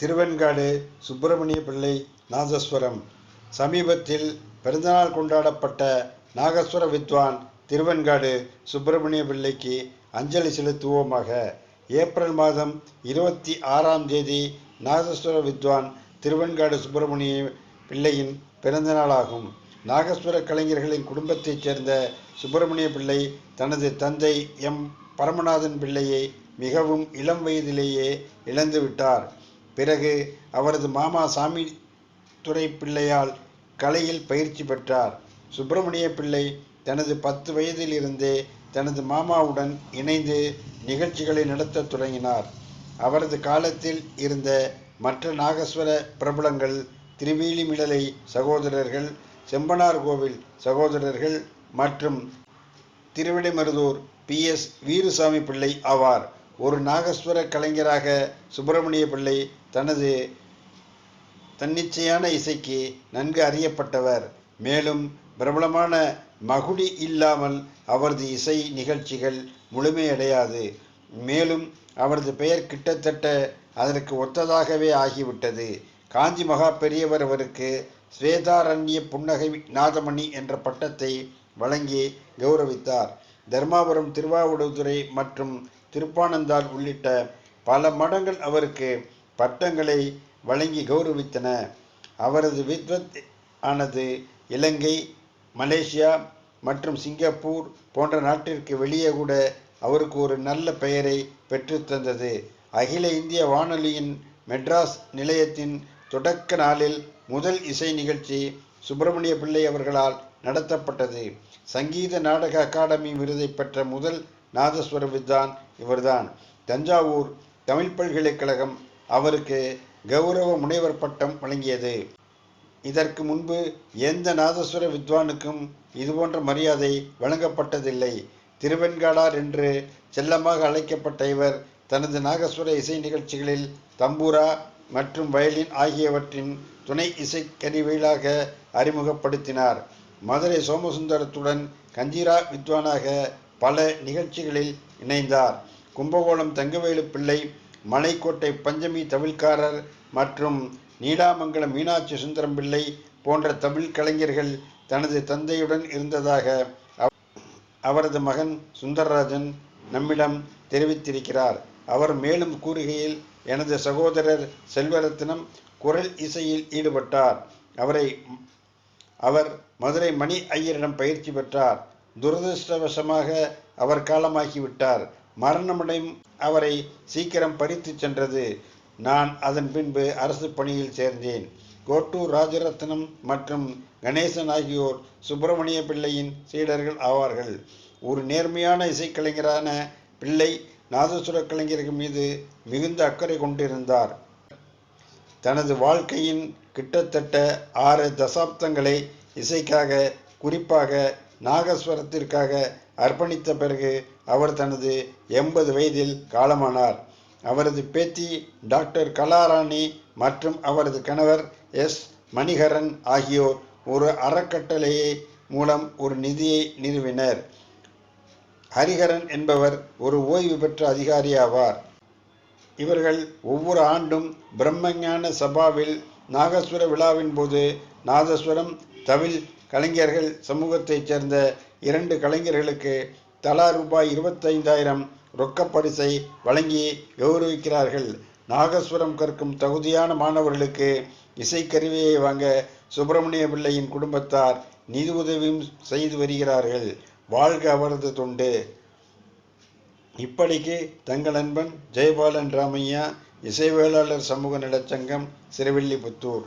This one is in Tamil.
திருவெண்காடு சுப்பிரமணிய பிள்ளை நாதஸ்வரம். சமீபத்தில் பிறந்தநாள் கொண்டாடப்பட்ட நாகஸ்வர வித்வான் திருவெண்காடு சுப்பிரமணிய பிள்ளைக்கு அஞ்சலி செலுத்துவோமாக. ஏப்ரல் மாதம் இருபத்தி ஆறாம் தேதி நாகஸ்வர வித்வான் திருவெண்காடு சுப்பிரமணிய பிள்ளையின் பிறந்தநாளாகும். நாகஸ்வர கலைஞர்களின் குடும்பத்தைச் சேர்ந்த சுப்பிரமணிய பிள்ளை தனது தந்தை எம். பரமநாதன் பிள்ளையை மிகவும் இளம் வயதிலேயே இழந்துவிட்டார். பிறகு அவரது மாமா சாமி துறை பிள்ளையால் கலையில் பயிற்சி பெற்றார். சுப்பிரமணிய பிள்ளை தனது பத்து வயதில் இருந்தே தனது மாமாவுடன் இணைந்து நிகழ்ச்சிகளை நடத்தத் தொடங்கினார். அவரது காலத்தில் இருந்த மற்ற நாகஸ்வர பிரபலங்கள் திருவேலிமிடலை சகோதரர்கள் செம்பனார் கோவில் சகோதரர்கள் மற்றும் திருவிடைமருதூர் பி எஸ் வீருசாமி பிள்ளை ஆவார். ஒரு நாகஸ்வர கலைஞராக சுப்பிரமணிய பிள்ளை தனது தன்னிச்சையான இசைக்கு நன்கு அறியப்பட்டவர். மேலும் பிரபலமான மகுடி இல்லாமல் அவரது இசை நிகழ்ச்சிகள் முழுமையடையாது. மேலும் அவரது பெயர் கிட்டத்தட்ட அதற்கு ஒத்ததாகவே ஆகிவிட்டது. காஞ்சி மகா பெரியவர் அவருக்கு ஸ்வேதாரண்ய புன்னகை நாதமணி என்ற பட்டத்தை வழங்கி கௌரவித்தார். தர்மாபுரம் திருவாவடுதுறை மற்றும் திருப்பானந்தாள் உள்ளிட்ட பல மடங்கள் அவருக்கு பட்டங்களை வழங்கி கௌரவித்தன. அவரது வித்வத் ஆனது இலங்கை மலேசியா மற்றும் சிங்கப்பூர் போன்ற நாட்டிற்கு வெளியே கூட அவருக்கு ஒரு நல்ல பெயரை பெற்றுத்தந்தது அகில இந்திய வானொலியின் மெட்ராஸ் நிலையத்தின் தொடக்க நாளில் முதல் இசை நிகழ்ச்சி சுப்பிரமணிய பிள்ளை அவர்களால் நடத்தப்பட்டது. சங்கீத நாடக அகாடமி விருதை பெற்ற முதல் நாதஸ்வர வித்வான் இவர்தான். தஞ்சாவூர் தமிழ் பல்கலைக்கழகம் அவருக்கு கௌரவ முனைவர் பட்டம் வழங்கியது. இதற்கு முன்பு எந்த நாதஸ்வர வித்வானுக்கும் இதுபோன்ற மரியாதை வழங்கப்பட்டதில்லை. திருவெண்காடார் என்று செல்லமாக அழைக்கப்பட்ட இவர் தனது நாகஸ்வர இசை நிகழ்ச்சிகளில் தம்பூரா மற்றும் வயலின் ஆகியவற்றின் துணை இசைக்கருவிகளாக அறிமுகப்படுத்தினார். மதுரை சோமசுந்தரத்துடன் கஞ்சிரா வித்வானாக பல நிகழ்ச்சிகளில் இணைந்தார். கும்பகோணம் தங்கவேலு பிள்ளை மலைக்கோட்டை பஞ்சமி தமிழ்காரர் மற்றும் நீடாமங்கலம் மீனாட்சி சுந்தரம் பிள்ளை போன்ற தமிழ் கலைஞர்கள் தனது தந்தையுடன் இருந்ததாக அவரது மகன் சுந்தரராஜன் நம்மிடம் தெரிவித்திருக்கிறார். அவர் மேலும் கூறுகையில் எனது சகோதரர் செல்வரத்னம் குரல் இசையில் ஈடுபட்டார். அவரை அவர் மதுரை மணி ஐயரிடம் பயிற்சி பெற்றார். துரதிருஷ்டவசமாக அவர் காலமாகிவிட்டார். மரணமடையும் அவரை சீக்கிரம் பறித்து சென்றது. நான் அதன் பின்பு அரசு பணியில் சேர்ந்தேன். கோட்டூர் ராஜரத்னம் மற்றும் கணேசன் ஆகியோர் சுப்பிரமணிய பிள்ளையின் சீடர்கள் ஆவார்கள். ஒரு நேர்மையான இசைக்கலைஞரான பிள்ளை நாதசுர கலைஞர்கள் மீது மிகுந்த அக்கறை கொண்டிருந்தார். தனது வாழ்க்கையின் கிட்டத்தட்ட ஆறு தசாப்தங்களை இசைக்காக குறிப்பாக நாகஸ்வரத்திற்காக அர்ப்பணித்த பிறகு அவர் தனது எண்பது வயதில் காலமானார். அவரது பேத்தி டாக்டர் கலாராணி மற்றும் அவரது கணவர் எஸ். மணிகரன் ஆகியோர் ஒரு அறக்கட்டளையை மூலம் ஒரு நிதியை நிறுவினர். ஹரிஹரன் என்பவர் ஒரு ஓய்வு பெற்ற அதிகாரி ஆவார். இவர்கள் ஒவ்வொரு ஆண்டும் பிரம்மஞான சபாவில் நாகஸ்வர விழாவின் போது நாதஸ்வரம் தவில் கலைஞர்கள் சமூகத்தைச் சேர்ந்த இரண்டு கலைஞர்களுக்கு தலா ரூபாய் இருபத்தைந்தாயிரம் ரொக்கப் பரிசை வழங்கி கௌரவிக்கிறார்கள். நாகஸ்வரம் கற்கும் தகுதியான மாணவர்களுக்கு இசைக்கருவியை வாங்க சுப்பிரமணிய பிள்ளையின் குடும்பத்தார் நிதி உதவியும் செய்து வருகிறார்கள். வாழ்க அவரது தொண்டு. இப்படிக்கு தங்கள் நண்பன் ஜெயபாலன் ராமையா இசைவேளாளர் சமூக நலச்சங்கம் சிறுவில்லிபுத்தூர்